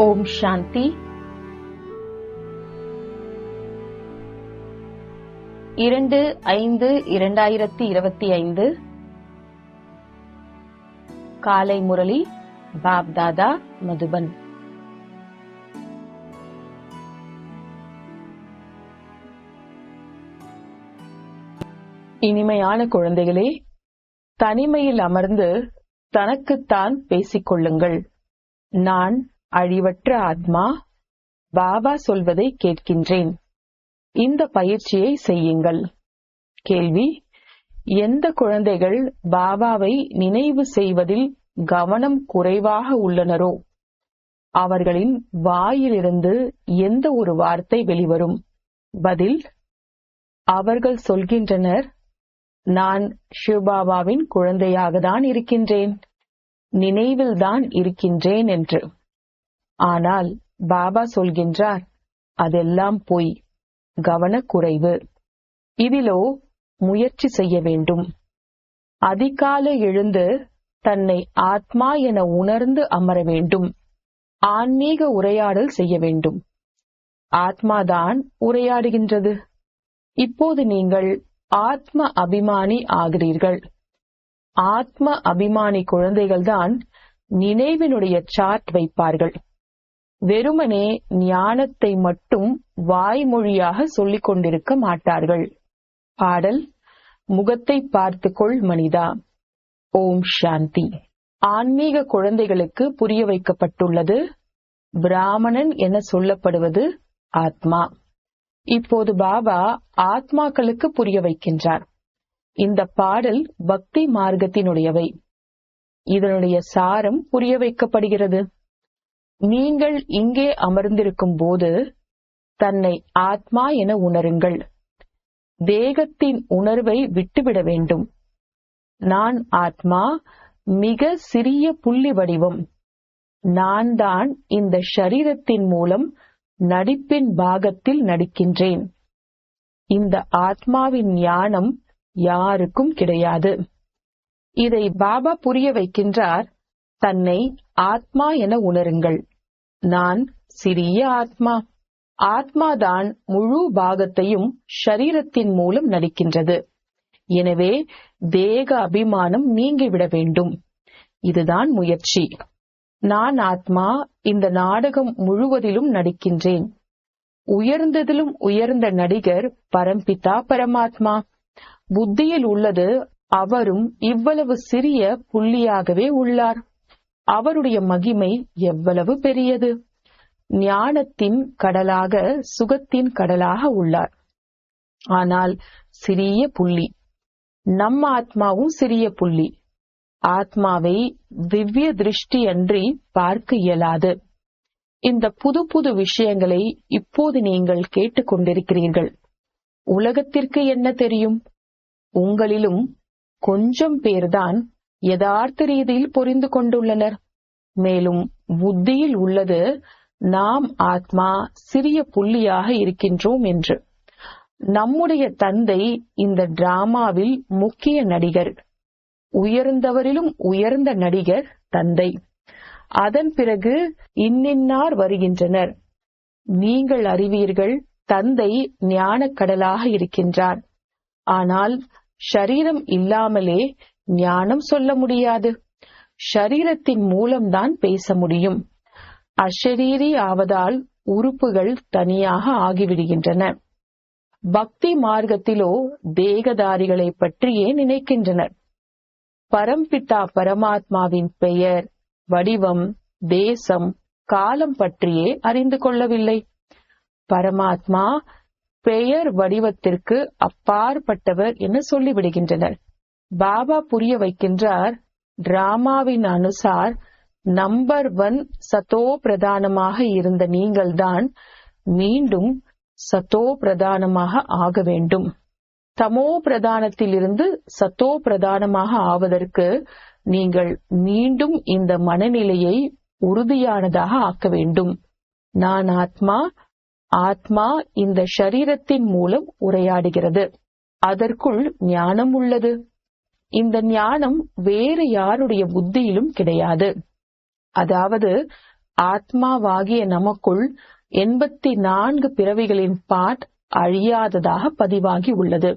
ஓம் சாந்தி. இரண்டு ஐந்து இரண்டாயிரத்தி இருபத்தி ஐந்து. காலை முரளி பாப் தாதா மதுபன். இனிமையான குழந்தைகளே தனிமையில் அமர்ந்து தனக்குத்தான் பேசிக்கொள்ளுங்கள் நான் அழிவற்ற ஆத்மா பாபா சொல்வதை கேட்கின்றேன். இந்த பயிற்சியை செய்யுங்கள். கேள்வி எந்த குழந்தைகள் பாபாவை நினைவு செய்வதில் கவனம் குறைவாக உள்ளனரோ? அவர்களின் வாயிலிருந்து எந்த ஒரு வார்த்தை வெளிவரும்? பதில் அவர்கள் சொல்கின்றனர் நான் சிவபாபாவின் குழந்தையாக தான் இருக்கின்றேன். நினைவில்தான் இருக்கின்றேன் என்று. ஆனால் பாபா சொல்கின்றார் அதெல்லாம் பொய் கவனக்குறைவு. இதிலோ முயற்சி செய்ய வேண்டும். அதிகாலை எழுந்து தன்னை ஆத்மா என உணர்ந்து அமர வேண்டும். ஆன்மீக உரையாடல் செய்ய வேண்டும். ஆத்மாதான் உரையாடுகின்றது. இப்போது நீங்கள் ஆத்ம அபிமானி ஆகிறீர்கள். ஆத்ம அபிமானி குழந்தைகள்தான் நினைவினுடைய சார்ட் வைப்பார்கள். வெறுமனே ஞானத்தை மட்டும் வாய்மொழியாக சொல்லிக் கொண்டிருக்க மாட்டார்கள். பாடல் முகத்தை பார்த்துக்கொள் மனிதா ஓம் சாந்தி. ஆன்மீக குழந்தைகளுக்கு புரிய வைக்கப்பட்டுள்ளது. பிராமணன் என சொல்லப்படுவது ஆத்மா. இப்போது பாபா ஆத்மாக்களுக்கு புரிய வைக்கின்றார். இந்த பாடல் பக்தி மார்க்கத்தினுடையவை. இதனுடைய சாரம் புரிய வைக்கப்படுகிறது. நீங்கள் இங்கே அமர்ந்திருக்கும் போது தன்னை ஆத்மா என உணருங்கள். தேகத்தின் உணர்வை விட்டுவிட வேண்டும். நான் ஆத்மா மிக சிறிய புள்ளி வடிவம். நான் தான் இந்த ஷரீரத்தின் மூலம் நடிப்பின் பாகத்தில் நடிக்கின்றேன். இந்த ஆத்மாவின் ஞானம் யாருக்கும் கிடையாது. இதை பாபா புரிய வைக்கின்றார் தன்னை ஆத்மா என உணருங்கள். நான் சிறிய ஆத்மா. ஆத்மாதான் முழு பாகத்தையும் ஷரீரத்தின் மூலம் நடிக்கின்றது. எனவே தேக அபிமானம் நீங்கிவிட வேண்டும். இதுதான் முயற்சி. நான் ஆத்மா இந்த நாடகம் முழுவதிலும் நடிக்கின்றேன். உயர்ந்ததிலும் உயர்ந்த நடிகர் பரம்பிதா பரமாத்மா. புத்தியில் உள்ளது அவரும் இவ்வளவு சிறிய புள்ளியாகவே உள்ளார். அவருடைய மகிமை எவ்வளவு பெரியது? ஞானத்தின் கடலாக சுகத்தின் கடலாக உள்ளார். ஆனால் சிறிய புள்ளி. நம்ம ஆத்மாவும் சிறிய புள்ளி. ஆத்மாவை திவ்ய திருஷ்டி அன்றி பார்க்க இயலாது. இந்த புது புது விஷயங்களை இப்போது நீங்கள் கேட்டுக்கொண்டிருக்கிறீர்கள். உலகத்திற்கு என்ன தெரியும்? உங்களிலும் கொஞ்சம் பேர்தான் யதார்த்த ரீதியில் புரிந்து கொண்டுள்ளனர். மேலும் புத்தியில் உள்ளது நாம் ஆத்மா சிறிய புள்ளியாக இருக்கின்றோம் என்று. நம்முடைய தந்தை இந்த டிராமாவில் முக்கிய நடிகர். உயர்ந்தவரிலும் உயர்ந்த நடிகர் தந்தை. அதன் பிறகு இன்னின்னார் வருகின்றனர். நீங்கள் அறிவீர்கள் தந்தை ஞானக்கடலாக இருக்கின்றார். ஆனால் ஷரீரம் இல்லாமலே ஞானம் சொல்ல முடியாது. ஷரீரத்தின் மூலம்தான் பேச முடியும். அஷரீரி ஆவதால் உறுப்புகள் தனியாக ஆகிவிடுகின்றன. பக்தி மார்க்கத்திலோ தேகதாரிகளை பற்றியே நினைக்கின்றனர். பரம்பிதா பரமாத்மாவின் பெயர் வடிவம் தேசம் காலம் பற்றியே அறிந்து கொள்ளவில்லை. பரமாத்மா பெயர் வடிவத்திற்கு அப்பாற்பட்டவர் என சொல்லிவிடுகின்றனர். பாபா புரிய வைக்கின்றார். டிராமாவின் அனுசார் நம்பர் ஒன் சதோ பிரதானமாக இருந்த நீங்கள்தான் மீண்டும் சத்தோ பிரதானமாக ஆக வேண்டும். தமோ பிரதானத்திலிருந்து சத்தோ பிரதானமாக ஆவதற்கு நீங்கள் மீண்டும் இந்த மனநிலையை உறுதியானதாக ஆக்க வேண்டும். நான் ஆத்மா ஆத்மா இந்த ஷரீரத்தின் மூலம் உரையாடுகிறது. அதற்குள் ஞானம் உள்ளது. இந்த ஞானம் வேறு யாருடைய புத்தியிலும் கிடையாது. அதாவது ஆத்மாவாகிய நமக்குள் எண்பத்தி நான்கு பிறவிகளின் பாட் அழியாததாக பதிவாகி உள்ளது.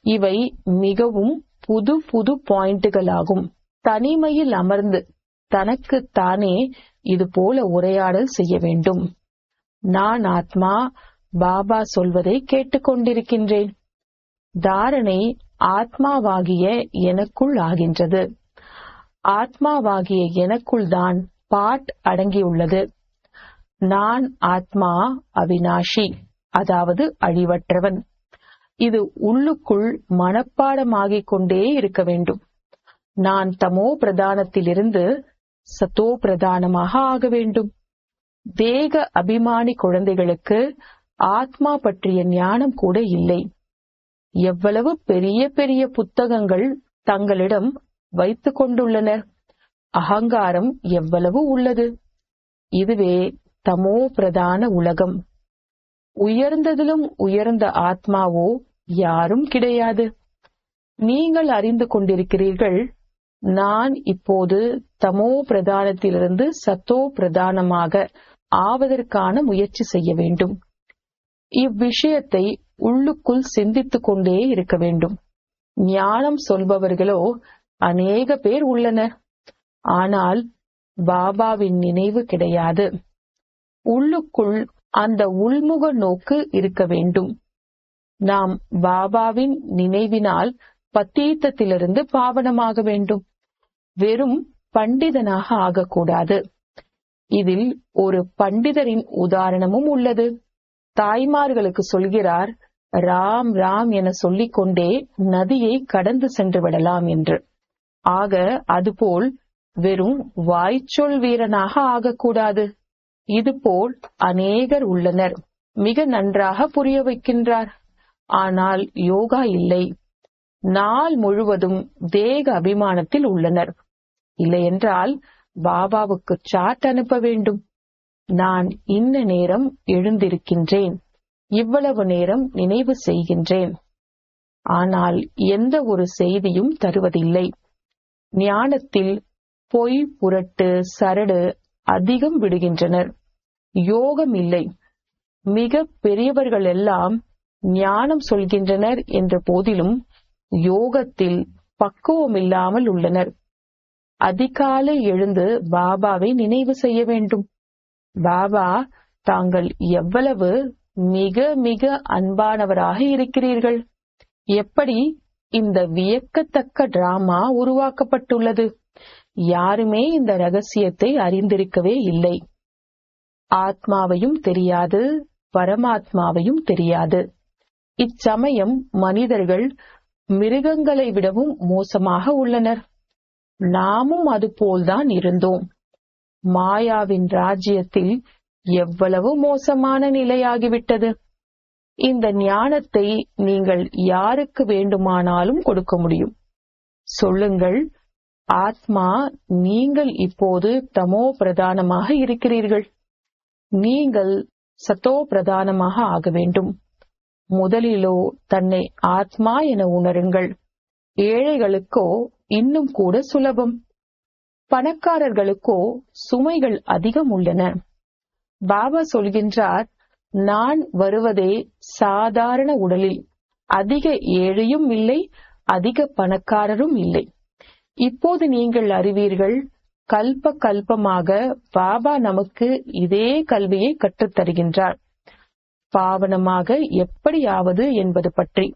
இவை மிகவும் புது புது பாயிண்ட்களாகும். தனிமையில் அமர்ந்து தனக்கு தானே இது போல உரையாடல் செய்ய வேண்டும். நான் ஆத்மா பாபா சொல்வதை கேட்டுக்கொண்டிருக்கின்றேன். தாரணை ஆத்மாவாகிய எனக்குள் ஆகின்றது. ஆத்மாவாகிய எனக்குள் தான் பாட் அடங்கியுள்ளது. நான் ஆத்மா அவினாஷி அதாவது அழிவற்றவன். இது உள்ளுக்குள் மனப்பாடமாகிக் கொண்டே இருக்க வேண்டும். நான் தமோ பிரதானத்திலிருந்து சத்தோ பிரதானமாக ஆக வேண்டும். தேக அபிமானி குழந்தைகளுக்கு ஆத்மா பற்றிய ஞானம் கூட இல்லை. எவ்வளவு பெரிய பெரிய புத்தகங்கள் தங்களிடம் வைத்துக் கொண்டுள்ளனர் அகங்காரம் எவ்வளவு உள்ளது? இதுவே தமோ பிரதான உலகம். உயர்ந்ததிலும் உயர்ந்த ஆத்மாவோ யாரும் கிடையாது. நீங்கள் அறிந்து கொண்டிருக்கிறீர்கள் நான் இப்போது தமோ பிரதானத்திலிருந்து சத்தோ பிரதானமாக ஆவதற்கான முயற்சி செய்ய வேண்டும். இவ்விஷயத்தை உள்ளுக்குள் சிந்தித்துக் கொண்டே இருக்க வேண்டும். ஞானம் சொல்பவர்களோ அநேக பேர் உள்ளனர். ஆனால் பாபாவின் நினைவு கிடையாது. உள்ளுக்குள் அந்த உள்முக நோக்கு இருக்க வேண்டும். நாம் பாபாவின் நினைவினால் பத்தீத்தத்திலிருந்து பாவனமாக வேண்டும். வெறும் பண்டிதனாக ஆகக்கூடாது. இதில் ஒரு பண்டிதரின் உதாரணமும் உள்ளது. தாய்மார்களுக்கு சொல்கிறார் ராம் ராம் என சொல்லிக் கொண்டே நதியை கடந்து சென்று விடலாம் என்று. ஆக அதுபோல் வெறும் வாய்ச்சொல் வீரனாக ஆகக்கூடாது. இதுபோல் அநேகர் உள்ளனர். மிக நன்றாக புரிய வைக்கின்றார். ஆனால் யோகா இல்லை. நாள் முழுவதும் தேக அபிமானத்தில் உள்ளனர். இல்லையென்றால் பாபாவுக்கு சாட் அனுப்ப வேண்டும். நான் இன்ன நேரம் எழுந்திருக்கின்றேன். இவ்வளவு நேரம் நினைவு செய்கின்றேன். ஆனால் எந்த ஒரு செய்தியும் தருவதில்லை. ஞானத்தில் பொய் புரட்டு சரடு அதிகம் விடுகின்றனர். யோகம் இல்லை. மிக பெரியவர்கள் எல்லாம் ஞானம் சொல்கின்றனர் என்ற போதிலும் யோகத்தில் பக்குவம் இல்லாமல் உள்ளனர். அதிகாலை எழுந்து பாபாவை நினைவு செய்ய வேண்டும். பாபா தாங்கள் எவ்வளவு மிக மிக அன்பானவராக இருக்கிறீர்கள். எப்படி இந்த வியக்கத்தக்க டிராமா உருவாக்கப்பட்டுள்ளது? யாருமே இந்த ரகசியத்தை அறிந்திருக்கவே இல்லை. ஆத்மாவையும் தெரியாது பரமாத்மாவையும் தெரியாது. இச்சமயம் மனிதர்கள் மிருகங்களை விடவும் மோசமாக உள்ளனர். நாமும் அதுபோல்தான் இருந்தோம். மாயாவின் ராஜ்யத்தில் எவ்வளவு மோசமான நிலையாகிவிட்டது? இந்த ஞானத்தை நீங்கள் யாருக்கு வேண்டுமானாலும் கொடுக்க முடியும். சொல்லுங்கள் ஆத்மா நீங்கள் இப்போது தமோ பிரதானமாக இருக்கிறீர்கள். நீங்கள் சத்தோ பிரதானமாக ஆக வேண்டும். முதலிலோ தன்னை ஆத்மா என உணருங்கள். ஏழைகளுக்கோ இன்னும் கூட சுலபம். பணக்காரர்களுக்கோ சுமைகள் அதிகம் உள்ளன. பாபா சொல்கின்றார் நான் வருவதே சாதாரண உடலில். அதிக ஏழையும் இல்லை அதிக பணக்காரரும் இல்லை. இப்போது நீங்கள் அறிவீர்கள் கல்ப கல்பமாக பாபா நமக்கு இதே கல்வியை கற்றுத் தருகின்றார் பாவனமாக எப்படியாவது என்பது பற்றி.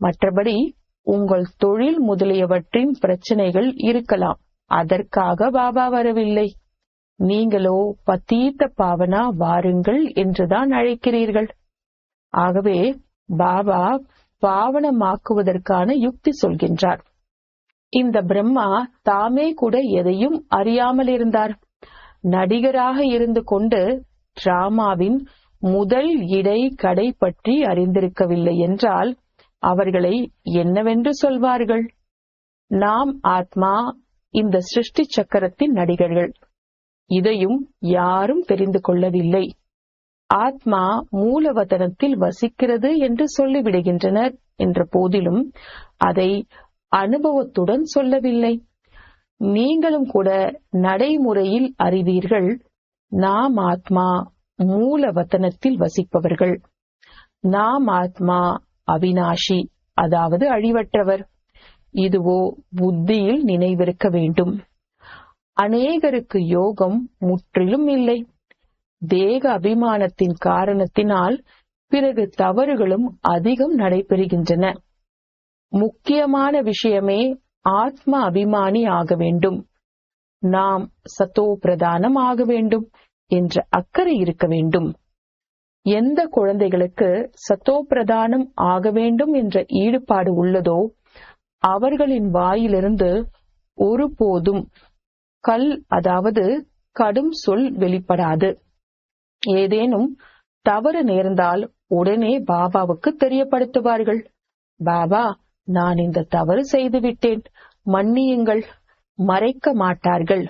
மற்றபடி உங்கள் தொழில் முதலியவற்றின் பிரச்சனைகள் இருக்கலாம். அதற்காக பாபா வரவில்லை. நீங்களோ பத்தீத்த பாவனா வாருங்கள் என்றுதான் அழைக்கிறீர்கள். ஆகவே பாபா பாவனமாக்குவதற்கான யுக்தி சொல்கின்றார். இந்த பிரம்மா தாமே கூட எதையும் அறியாமல் இருந்தார். நடிகராக இருந்து கொண்டு டிராமாவின் முதல் இடை கடை பற்றி அறிந்திருக்கவில்லை என்றால் அவர்களை என்னவென்று சொல்வார்கள்? நாம் ஆத்மா இந்த சிருஷ்டி சக்கரத்தின் நடிகர்கள். இதையும் யாரும் தெரிந்து கொள்ளவில்லை. ஆத்மா மூலவதனத்தில் வசிக்கிறது என்று சொல்லிவிடுகின்றனர் என்ற போதிலும் அதை அனுபவத்துடன் சொல்லவில்லை. நீங்களும் கூட நடைமுறையில் அறிவீர்கள் நாம் ஆத்மா மூலவத்தனத்தில் வசிப்பவர்கள். நாம் ஆத்மா அவினாஷி அதாவது அழிவற்றவர். இதுவோ புத்தியில் நினைவிருக்க வேண்டும். அநேகருக்கு யோகம் முற்றிலும் இல்லை. தேக அபிமானத்தின் காரணத்தினால் பிறகு தவறுகளும் அதிகம் நடைபெறுகின்றன. முக்கியமான விஷயமே ஆத்ம அபிமானி ஆக வேண்டும். நாம் சத்தோ பிரதானம் ஆக வேண்டும் என்ற அக்கறை இருக்க வேண்டும். எந்த குழந்தைகளுக்கு சத்தோ பிரதானம் ஆக வேண்டும் என்ற ஈடுபாடு உள்ளதோ அவர்களின் வாயிலிருந்து ஒருபோதும் கல் அதாவது கடும் சொல் வெளிப்படாது. ஏதேனும் தவறு நேர்ந்தால் உடனே பாபாவுக்கு தெரியப்படுத்துவார்கள். பாபா நான் இந்த தவறு செய்து விட்டேன் மன்னியுங்கள். மறைக்க மாட்டார்கள்.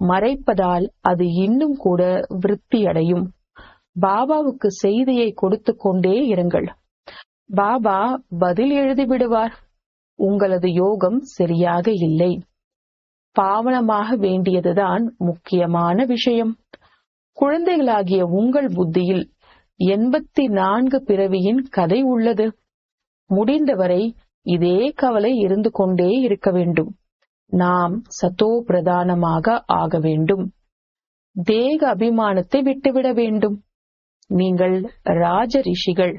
மறைப்பதால் அது இன்னும் கூட விருத்தியடையும். பாபாவுக்கு செய்தியை கொடுத்து கொண்டே இருங்கள். பாபா பதில் எழுதி விடுவார் உங்களது யோகம் சரியாக இல்லை. பாவனமாக வேண்டியதுதான் முக்கியமான விஷயம். குழந்தைகளாகிய உங்கள் புத்தியில் எண்பத்தி நான்கு பிறவியின் கதை உள்ளது. முடிந்தவரை இதே கவலை இருந்து கொண்டே இருக்க வேண்டும். நாம் சத்தோ பிரதானமாக ஆக வேண்டும். தேக அபிமானத்தை விட்டுவிட வேண்டும். நீங்கள் ராஜ ரிஷிகள்.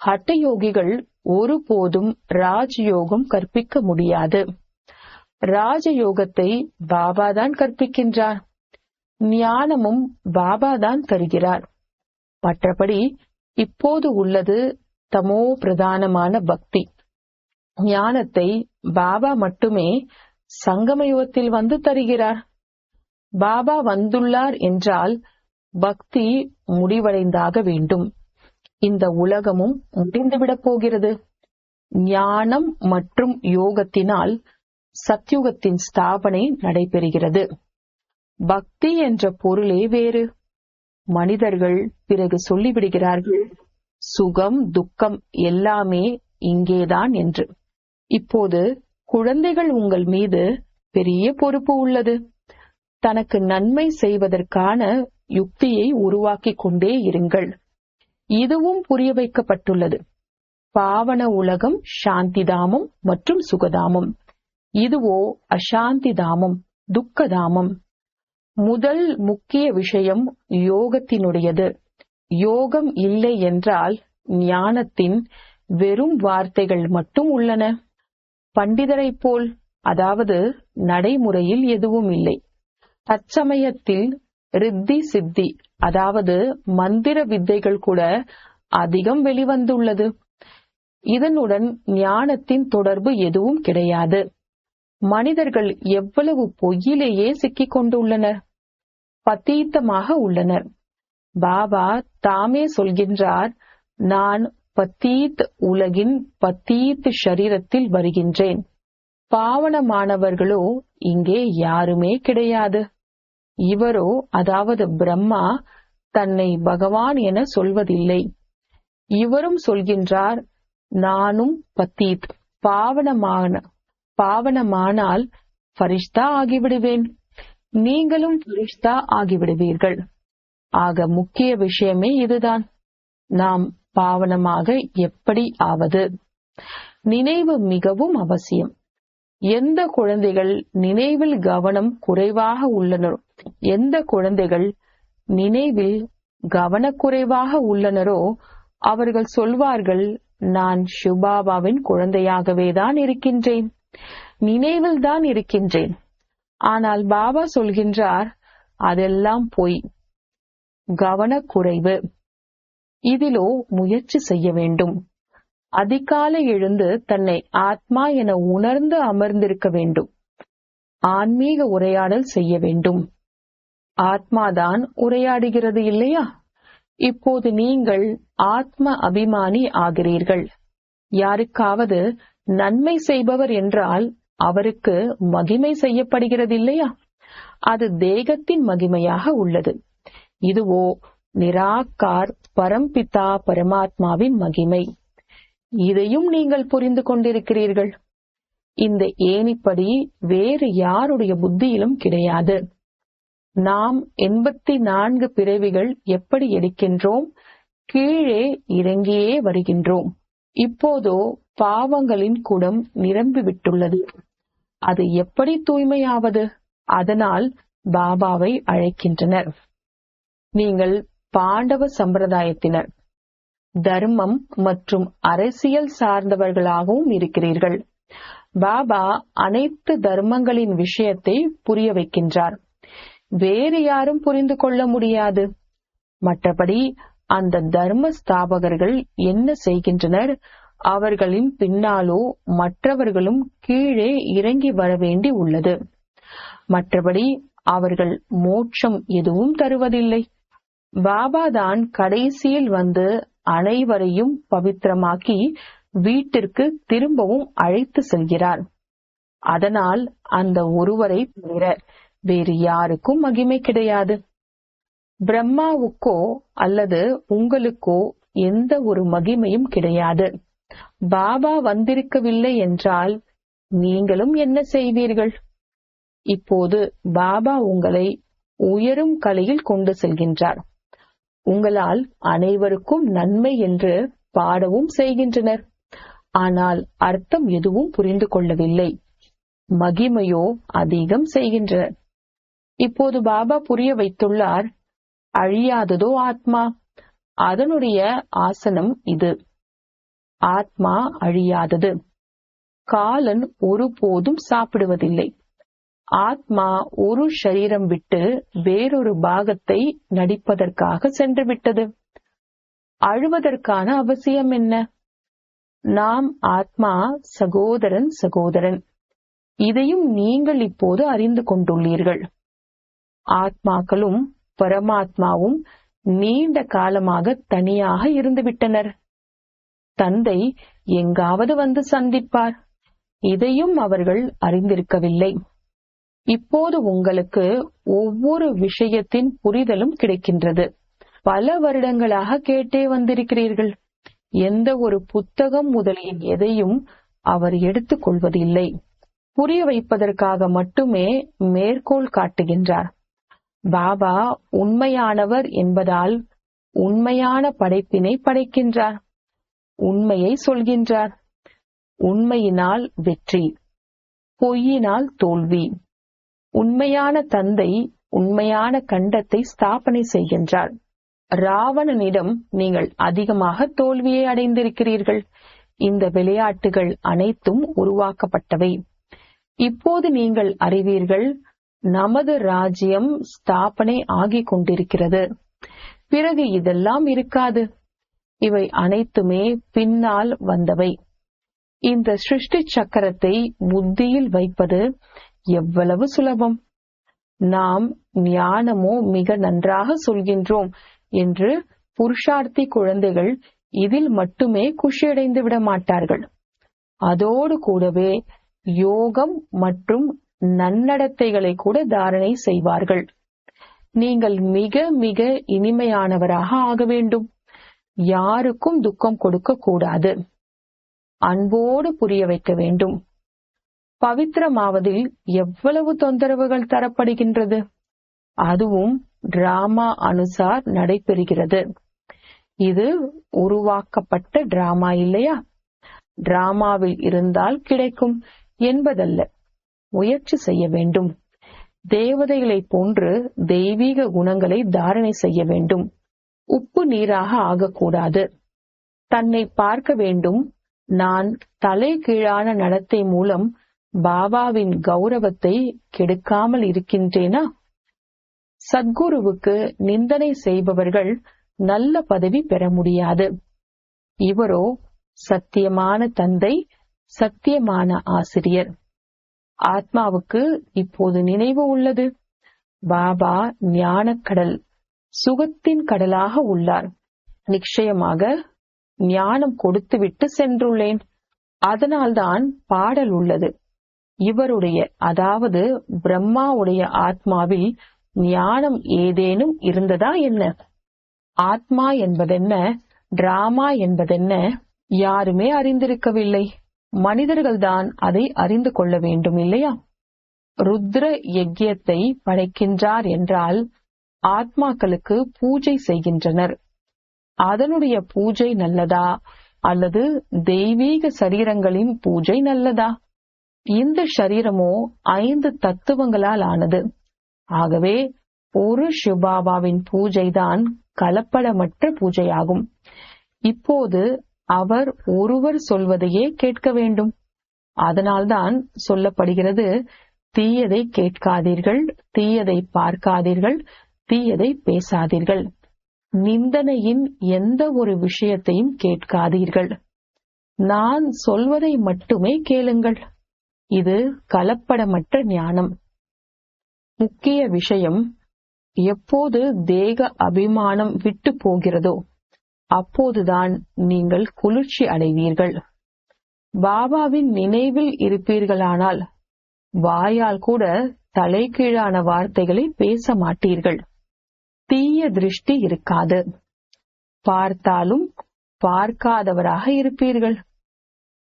ஹட்டயோகிகள் ஒருபோதும் ராஜயோகம் கற்பிக்க முடியாது. ராஜயோகத்தை பாபாதான் கற்பிக்கின்றார். ஞானமும் பாபாதான் தருகிறார். மற்றபடி இப்போது உள்ளது தமோ பிரதானமான பக்தி. ஞானத்தை பாபா மட்டுமே சங்கமயுகத்தில் வந்து தருகிறார். பாபா வந்துள்ளார் என்றால் பக்தி முடிவடைந்தாக வேண்டும். இந்த உலகமும் முடிந்துவிடப் போகிறது. ஞானம் மற்றும் யோகத்தினால் சத்யுகத்தின் ஸ்தாபனை நடைபெறுகிறது. பக்தி என்ற பொருளே வேறு. மனிதர்கள் பிறகு சொல்லிவிடுகிறார்கள் சுகம் துக்கம் எல்லாமே இங்கேதான் என்று. இப்போது குழந்தைகள் உங்கள் மீது பெரிய பொறுப்பு உள்ளது. தனக்கு நன்மை செய்வதற்கான யுக்தியை உருவாக்கிக் கொண்டே இருங்கள். இதுவும் புரிய வைக்கப்பட்டுள்ளது பாவன உலகம் சாந்திதாமம் மற்றும் சுகதாமம். இதுவோ அசாந்தி தாமம் துக்கதாமம். முதல் முக்கிய விஷயம் யோகத்தினுடையது. யோகம் இல்லை என்றால் ஞானத்தின் வெறும் வார்த்தைகள் மட்டும் உள்ளன. பண்டிதரைப் போல் அதாவது நடைமுறையில் எதுவும் இல்லை. தற்சமயத்தில் ரித்தி சித்தி அதாவது மந்திர வித்தைகள் கூட அதிகம் வெளிவந்துள்ளது. இதனுடன் ஞானத்தின் தொடர்பு எதுவும் கிடையாது. மனிதர்கள் எவ்வளவு பொய்யிலேயே சிக்கிக் கொண்டுள்ளனர் பத்தீத்தமாக உள்ளனர். பாபா தாமே சொல்கின்றார் நான் பத்தீத் உலகின் பத்தீத் ஷரீரத்தில் வருகின்றேன். பாவனமானவர்களோ இங்கே யாருமே கிடையாது. இவரோ அதாவது பிரம்மா தன்னை பகவான் என சொல்வதில்லை. இவரும் சொல்கின்றார் நானும் பத்தீத் பாவனமான பாவனமானால் ஃபரிஷ்தா ஆகிவிடுவேன். நீங்களும் ஃபரிஷ்தா ஆகிவிடுவீர்கள். ஆக முக்கிய விஷயமே இதுதான். நாம் பாவனமாக எப்படி ஆவது? நினைவு மிகவும் அவசியம். எந்த குழந்தைகள் நினைவில் கவனம் குறைவாக உள்ளனரோ எந்த குழந்தைகள் நினைவில் கவனக்குறைவாக உள்ளனரோ அவர்கள் சொல்வார்கள் நான் ஷுபாபாவின் குழந்தையாகவே தான் இருக்கின்றேன். நினைவில் தான் இருக்கின்றேன். ஆனால் பாபா சொல்கின்றார் அதெல்லாம் பொய். கவனக்குறைவு. இதிலோ முயற்சி செய்ய வேண்டும். அதிகாலை எழுந்து தன்னை ஆத்மா என உணர்ந்து அமர்ந்திருக்க வேண்டும். ஆன்மீக உரையாடல் செய்ய வேண்டும். ஆத்மாதான் உரையாடுகிறது இல்லையா? இப்போது நீங்கள் ஆத்ம அபிமானி ஆகிறீர்கள். யாருக்காவது நன்மை செய்பவர் என்றால் அவருக்கு மகிமை செய்யப்படுகிறது இல்லையா அது தேகத்தின் மகிமையாக உள்ளது. இதுவோ நிராகார் பரம்பிதா பரமாத்மாவின் மகிமை. இதையும் நீங்கள் புரிந்து கொண்டிருக்கிறீர்கள். இந்த ஏணிப்படி வேறு யாருடைய புத்தியிலும் கிடையாது. நாம் எண்பத்தி நான்கு பிறவிகள் எப்படி எடுக்கின்றோம்? கீழே இறங்கியே வருகின்றோம். இப்போதோ பாவங்களின் குடம் நிரம்பிவிட்டுள்ளது அது எப்படி தூய்மையாவது? அதனால் பாபாவை அழைக்கின்றனர். நீங்கள் பாண்டவ சம்பிரதாயத்தினர். தர்மம் மற்றும் அரசியல் சார்ந்தவர்களாகவும் இருக்கிறீர்கள். பாபா அனைத்து தர்மங்களின் விஷயத்தை புரிய வைக்கின்றார். வேறு யாரும் புரிந்து கொள்ள முடியாது. மற்றபடி அந்த தர்ம ஸ்தாபகர்கள் என்ன செய்கின்றனர்? அவர்களின் பின்னாலோ மற்றவர்களும் கீழே இறங்கி வர வேண்டி உள்ளது. மற்றபடி அவர்கள் மோட்சம் எதுவும் தருவதில்லை. பாபா தான் கடைசியில் வந்து அனைவரையும் பவித்திரமாக்கி வீட்டிற்கு திரும்பவும் அழைத்து செல்கிறார். அதனால் அந்த ஒருவரை தவிர வேறு யாருக்கும் மகிமை கிடையாது. பிரம்மாவுக்கோ அல்லது உங்களுக்கோ எந்த ஒரு மகிமையும் கிடையாது. பாபா வந்திருக்கவில்லை என்றால் நீங்களும் என்ன செய்வீர்கள்? இப்போது பாபா உங்களை உயரும் கலையில் கொண்டு செல்கின்றார். உங்களால் அனைவருக்கும் நன்மை என்று பாடவும் செய்கின்றனர். ஆனால் அர்த்தம் எதுவும் புரிந்து கொள்ளவில்லை. மகிமையோ அதிகம் செய்கின்றனர் இப்போது பாபா புரிய வைத்துள்ளார் அழியாததோ ஆத்மா? அதனுடைய ஆசனம் இது. ஆத்மா அழியாதது. காலன் ஒருபோதும் சாப்பிடுவதில்லை. ஆத்மா ஒரு சரீரம் விட்டு வேறொரு பாகத்தை நடிப்பதற்காக சென்று விட்டது அழுவதற்கான அவசியம் என்ன? நாம் ஆத்மா சகோதரன் சகோதரன். இதையும் நீங்கள் இப்போது அறிந்து கொண்டுள்ளீர்கள். ஆத்மாக்களும் பரமாத்மாவும் நீண்ட காலமாக தனியாக இருந்துவிட்டனர். தந்தை எங்காவது வந்து சந்திப்பார். இதையும் அவர்கள் அறிந்திருக்கவில்லை. இப்போது உங்களுக்கு ஒவ்வொரு விஷயத்தின் புரிதலும் கிடைக்கின்றது. பல வருடங்களாக கேட்டே வந்திருக்கிறீர்கள். எந்த ஒரு புத்தகம் முதலியின் எதையும் அவர் எடுத்துக் கொள்வதில்லை. புரிய வைப்பதற்காக மட்டுமே மேற்கோள் காட்டுகின்றார். பாபா உண்மையானவர் என்பதால் உண்மையான படைப்பினை படைக்கின்றார். உண்மையை சொல்கின்றார். உண்மையினால் வெற்றி பொய்யினால் தோல்வி. உண்மையான தந்தை உண்மையான கண்டத்தை ஸ்தாபனை செய்கின்றார். ராவணனிடம் நீங்கள் அதிகமாக தோல்வியை அடைந்திருக்கிறீர்கள். இந்த விளையாட்டுகள் அனைத்தும் உருவாக்கப்பட்டவை. இப்போது நீங்கள் அறிவீர்கள் நமது ராஜ்யம் ஸ்தாபனை ஆகிக் கொண்டிருக்கிறது. பிறகு இதெல்லாம் இருக்காது. இவை அனைத்துமே பின்னால் வந்தவை. இந்த சிருஷ்டி சக்கரத்தை புத்தியில் வைப்பது எவ்வளவு சுலபம். நாம் ஞானமோ மிக நன்றாக சொல்கின்றோம் என்று புருஷார்த்தி குழந்தைகள் இதில் மட்டுமே குஷியடைந்து விட மாட்டார்கள். அதோடு கூடவே யோகம் மற்றும் நன்னடத்தைகளை கூட தாரணை செய்வார்கள். நீங்கள் மிக மிக இனிமையானவராக ஆக வேண்டும். யாருக்கும் துக்கம் கொடுக்க கூடாது. அன்போடு புரிய வைக்க வேண்டும். பவித்திரமாவதில் எவ்வளவு தொந்தரவுகள் தரப்படுகின்றது? அதுவும் டிராமா அனுசார் நடைபெறுகிறது. இது உருவாக்கப்பட்ட டிராமா இல்லையா? டிராமாவில் இருந்தால் கிடைக்கும் என்பதல்ல. முயற்சி செய்ய வேண்டும். தேவதைகளைப் போன்று தெய்வீக குணங்களை தாரணை செய்ய வேண்டும். உப்பு நீராக ஆகக்கூடாது. தன்னை பார்க்க வேண்டும். நான் தலை கீழான நடத்தை மூலம் பாபாவின் கௌரவத்தை கெடுக்காமல் இருக்கின்றேனா? சத்குருவுக்கு நிந்தனை செய்பவர்கள் நல்ல பதவி பெற முடியாது. இவரோ சத்தியமான தந்தை சத்தியமான ஆசிரியர். ஆத்மாவுக்கு இப்போது நினைவு உள்ளது. பாபா ஞானக்கடல். சுகத்தின் கடலாக உள்ளார் நிச்சயமாக ஞானம் கொடுத்துவிட்டு சென்றுள்ளேன். அதனால்தான் பாடல் உள்ளது. இவருடைய அதாவது பிரம்மாவுடைய ஆத்மாவில் ஞானம் ஏதேனும் இருந்ததா என்ன? ஆத்மா என்பதென்ன? டிராமா என்பதென்ன? யாருமே அறிந்திருக்கவில்லை. மனிதர்கள்தான் அதை அறிந்து கொள்ள வேண்டும் இல்லையா ருத்ர யஜ்யத்தை படைக்கின்றார் என்றால் ஆத்மாக்களுக்கு பூஜை செய்கின்றனர். அதனுடைய பூஜை நல்லதா? அல்லது தெய்வீக சரீரங்களின் பூஜை நல்லதா? இந்த சரீரமோ ஐந்து தத்துவங்களால் ஆனது. ஆகவே ஒரு சிவபாபாவின் பூஜைதான் கலப்படமற்ற பூஜையாகும். இப்போது அவர் ஒருவர் சொல்வதையே கேட்க வேண்டும். அதனால்தான் சொல்லப்படுகிறது தீயதை கேட்காதீர்கள் தீயதை பார்க்காதீர்கள் தீயதை பேசாதீர்கள். நிந்தனையின் எந்த ஒரு விஷயத்தையும் கேட்காதீர்கள். நான் சொல்வதை மட்டுமே கேளுங்கள். இது கலப்படமற்ற ஞானம். முக்கிய விஷயம் எப்போது தேக அபிமானம் விட்டு போகிறதோ அப்போதுதான் நீங்கள் குளிர்ச்சி அடைவீர்கள். பாபாவின் நினைவில் இருப்பீர்களானால் வாயால் கூட தலைகீழான வார்த்தைகளை பேச மாட்டீர்கள். தீய திருஷ்டி இருக்காது. பார்த்தாலும் பார்க்காதவராக இருப்பீர்கள்.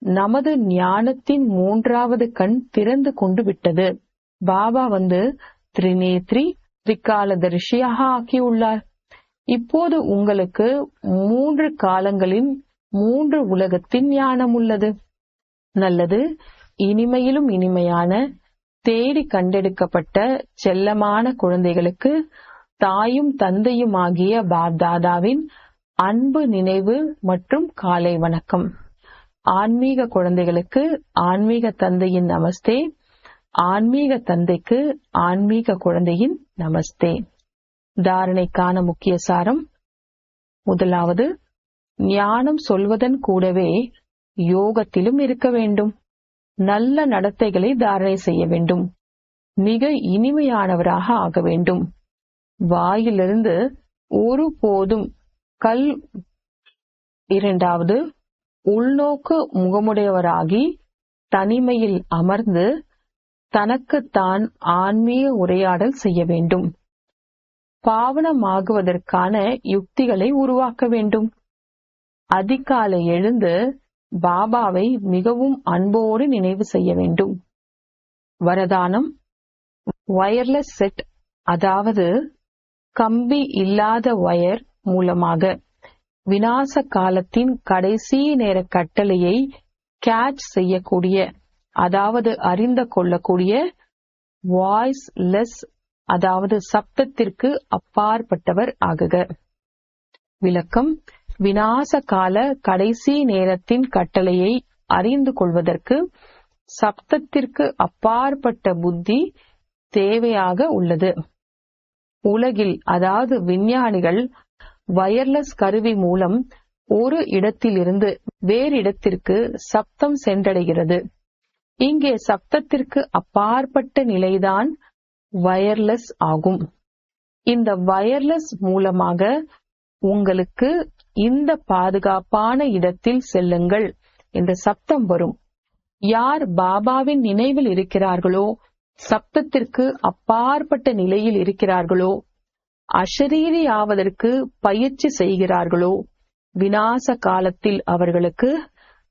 நமது ஞானத்தின் மூன்றாவது கண் திறந்து கொண்டு விட்டது. பாபா வந்து திரிநேத்ரி திரிகாலதரிசியாக ஆக்கியுள்ளார். இப்போது உங்களுக்கு மூன்று காலங்களின் மூன்று உலகத்தின் ஞானம் உள்ளது. நல்லது இனிமையிலும் இனிமையான தேடி கண்டெடுக்கப்பட்ட செல்லமான குழந்தைகளுக்கு தாயும் தந்தையும் ஆகிய பாப்தாதாவின் அன்பு நினைவு மற்றும் காலை வணக்கம். ஆன்மீக குழந்தைகளுக்கு ஆன்மீக தந்தையின் நமஸ்தே. ஆன்மீக தந்தைக்கு ஆன்மீக குழந்தையின் நமஸ்தே. தாரணைக்கான முக்கிய சாரம். முதலாவது ஞானம் சொல்வதன் கூடவே யோகத்திலும் இருக்க வேண்டும். நல்ல நடத்தைகளை தாரணை செய்ய வேண்டும். மிக இனிமையானவராக ஆக வேண்டும். வாயிலிருந்து ஒருபோதும் கல் இரண்டாவது உள்நோக்கு முகமுடையவராகி தனிமையில் அமர்ந்து தனக்குத்தான் ஆன்மீக உரையாடல் செய்ய வேண்டும். பாவனமாகுவதற்கான யுக்திகளை உருவாக்க வேண்டும். அதிகாலை எழுந்து பாபாவை மிகவும் அன்போடு நினைவு செய்ய வேண்டும். வரதானம் வயர்லெஸ் செட் அதாவது கம்பி இல்லாத வயர் மூலமாக. விநாச காலத்தின் கடைசி நேர கட்டளையை கேட்ச் செய்யக்கூடிய அதாவது அறிந்து கொள்ளக்கூடிய வாய்ஸ் லெஸ் அதாவது சப்தத்திற்கு அப்பாற்பட்டவர் ஆகுக. விளக்கம் வினாச கால கடைசி நேரத்தின் கட்டளையை அறிந்து கொள்வதற்கு சப்தத்திற்கு அப்பாற்பட்ட புத்தி தேவையாக உள்ளது. உலகில் அதாவது விஞ்ஞானிகள் வயர்லெஸ் கருவி மூலம் ஒரு இடத்திலிருந்து வேறு இடத்திற்கு சப்தம் சென்றடைகிறது. இங்கே சப்தத்திற்கு அப்பாற்பட்ட நிலைதான் வயர்லெஸ் ஆகும். இந்த வயர்லெஸ் மூலமாக உங்களுக்கு இந்த பாதுகாப்பான இடத்தில் செல்லுங்கள். என்ற சப்தம் வரும். யார் பாபாவின் நினைவில் இருக்கிறார்களோ சப்தத்திற்கு அப்பாற்பட்ட நிலையில் இருக்கிறார்களோ? அஷரீரி ஆவதற்கு பயிற்சி செய்கிறார்களோ? வினாச காலத்தில் அவர்களுக்கு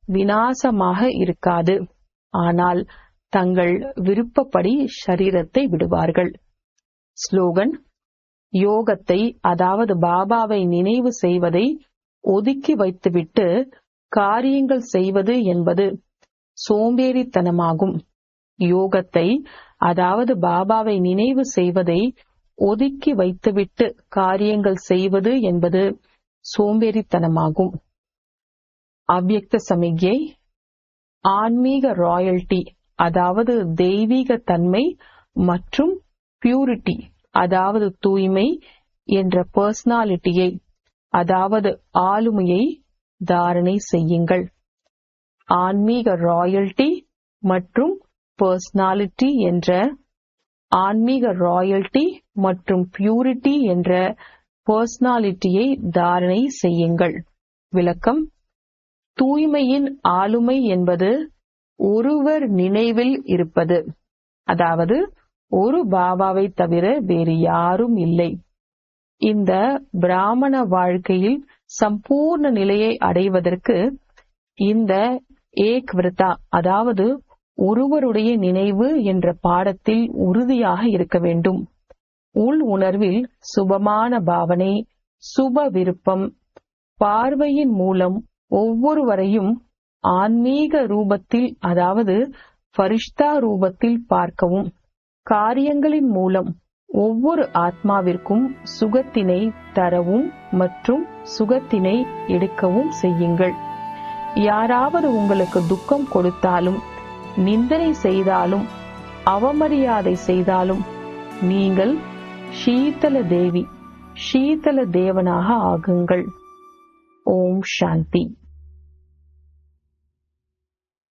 வினாசமாக இருக்காது. ஆனால் தங்கள் விருப்பப்படி ஷரீரத்தை விடுவார்கள். ஸ்லோகன் யோகத்தை அதாவது பாபாவை நினைவு செய்வதை ஒதுக்கி வைத்துவிட்டு காரியங்கள் செய்வது என்பது சோம்பேறித்தனமாகும். யோகத்தை அதாவது பாபாவை நினைவு செய்வதை ஒதுக்கி வைத்துவிட்டு காரியங்கள் செய்வது என்பது சோம்பேறித்தனமாகும். அவ்வியக்த சமிக்ஞை ஆன்மீக ராயல்டி அதாவது தெய்வீக தன்மை மற்றும் பியூரிட்டி அதாவது தூய்மை என்ற பர்சனாலிட்டியை அதாவது ஆளுமையை தாரணை செய்யுங்கள். ஆன்மீக ராயல்டி மற்றும் பர்சனாலிட்டி என்ற ஆன்மீக ராயல்டி மற்றும் பியூரிட்டி என்ற பர்சனாலிட்டியை தாரணை செய்யுங்கள். விளக்கம். தூய்மையின் ஆளுமை என்பது ஒருவர் நினைவில் இருப்பது. அதாவது ஒரு பாபாவை தவிர வேறு யாரும் இல்லை. இந்த பிராமண வாழ்க்கையில் சம்பூர்ண நிலையை அடைவதற்கு இந்த ஏக் விருத்தா அதாவது ஒருவருடைய நினைவு என்ற பாடத்தில் உறுதியாக இருக்க வேண்டும். உள் உணர்வில் சுபமான பாவனை சுப விருப்பம் பார்வையின் மூலம் ஒவ்வொருவரையும் ஆன்மீக ரூபத்தில் அதாவது ஃபரிஷ்தா ரூபத்தில் பார்க்கவும். காரியங்களின் மூலம் ஒவ்வொரு ஆத்மாவிற்கும் சுகத்தினை தரவும் மற்றும் சுகத்தினை எடுக்கவும் செய்யுங்கள். யாராவது உங்களுக்கு துக்கம் கொடுத்தாலும் நிந்தனை செய்தாலும் அவமரியாதை செய்தாலும் நீங்கள் ஷீதல தேவி ஷீதல தேவனாக ஆகுங்கள். ஓம் சாந்தி.